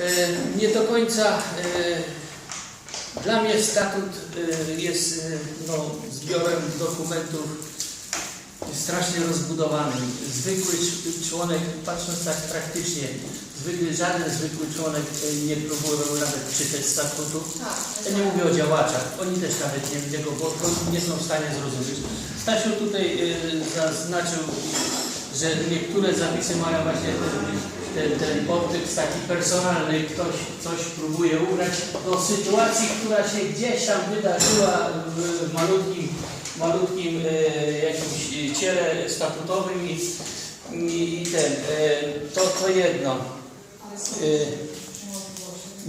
E, Nie do końca e, dla mnie statut e, jest no, zbiorem dokumentów strasznie rozbudowanym. Zwykły członek, patrząc tak praktycznie, zwykły, żaden zwykły członek nie próbował nawet czytać statutu. Ja nie mówię o działaczach, oni też nawet nie, tego, bo to nie są w stanie zrozumieć. Stasiu tutaj zaznaczył, że niektóre zapisy mają właśnie ten, ten, podtekst taki personalny, ktoś coś próbuje ubrać do sytuacji, która się gdzieś tam wydarzyła w, malutkim, malutkim y, jakimś ciele statutowym i, i, i ten, y, to, to jedno. Y,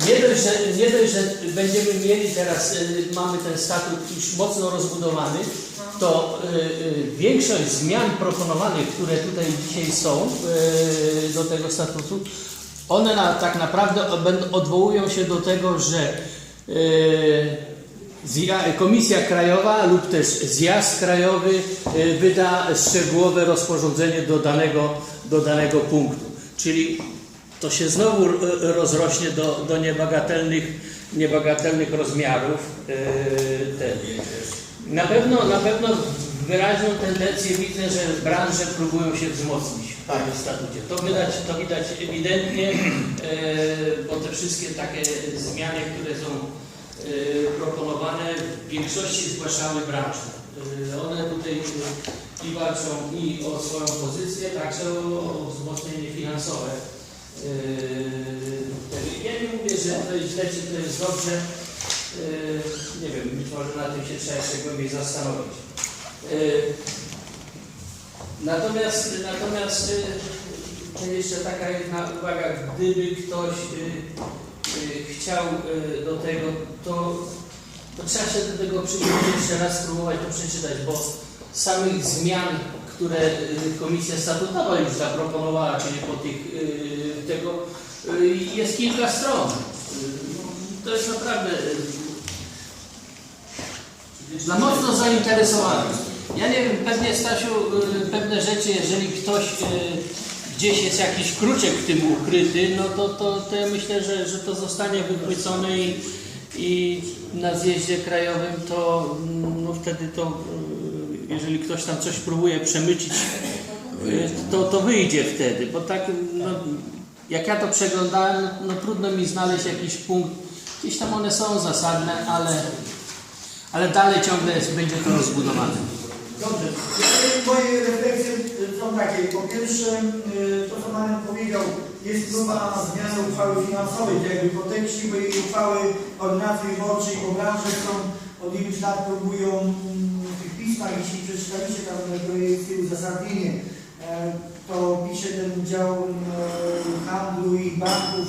nie dość, że, nie dość, że będziemy mieli teraz, mamy ten statut już mocno rozbudowany, to y, y, większość zmian proponowanych, które tutaj dzisiaj są y, do tego statutu, one na, tak naprawdę od- odwołują się do tego, że Komisja Krajowa lub też zjazd krajowy wyda szczegółowe rozporządzenie do danego, do danego punktu. Czyli to się znowu rozrośnie do, do niebagatelnych, niebagatelnych rozmiarów. Ten. Na pewno, na pewno wyraźną tendencję widzę, że branże próbują się wzmocnić w tym statucie. To widać, to widać ewidentnie, yy, bo te wszystkie takie zmiany, które są yy, proponowane, w większości zgłaszały branże. Yy, One tutaj i walczą i o swoją pozycję, także o, wzmocnienie finansowe. Ja nie mówię, że to jest źle, czy to jest dobrze. Nie wiem, może na tym się trzeba jeszcze głębiej zastanowić. Yy, Natomiast, natomiast to jeszcze taka jedna uwaga, gdyby ktoś yy, chciał do tego, to, to trzeba się do tego przyjrzeć jeszcze raz spróbować to przeczytać, bo samych zmian, które Komisja Statutowa już zaproponowała, czyli po tych tego jest kilka stron. Y, To jest naprawdę dla mocno zainteresowanych. Ja nie wiem, pewnie Stasiu, y, pewne rzeczy, jeżeli ktoś y, gdzieś jest jakiś kruczek w tym ukryty, no to, to, to ja myślę, że, że to zostanie wychwycone i, i na zjeździe krajowym to mm, no wtedy to, y, jeżeli ktoś tam coś próbuje przemycić, to, to wyjdzie wtedy, bo tak, no, jak ja to przeglądałem, no trudno mi znaleźć jakiś punkt, gdzieś tam one są zasadne, ale, ale dalej ciągle jest, będzie to rozbudowane. Dobrze. Moje refleksje są takie. Po pierwsze, y, to co Pan powiedział, jest próba na zmianę uchwały finansowej, jakby po tekście, bo jej uchwały ordynacji wyborczej, bo branże są od iluś lat próbują mm, w tych pismach, jeśli przeczytaliście tam projekty uzasadnienie, e, to pisze ten dział e, handlu i banków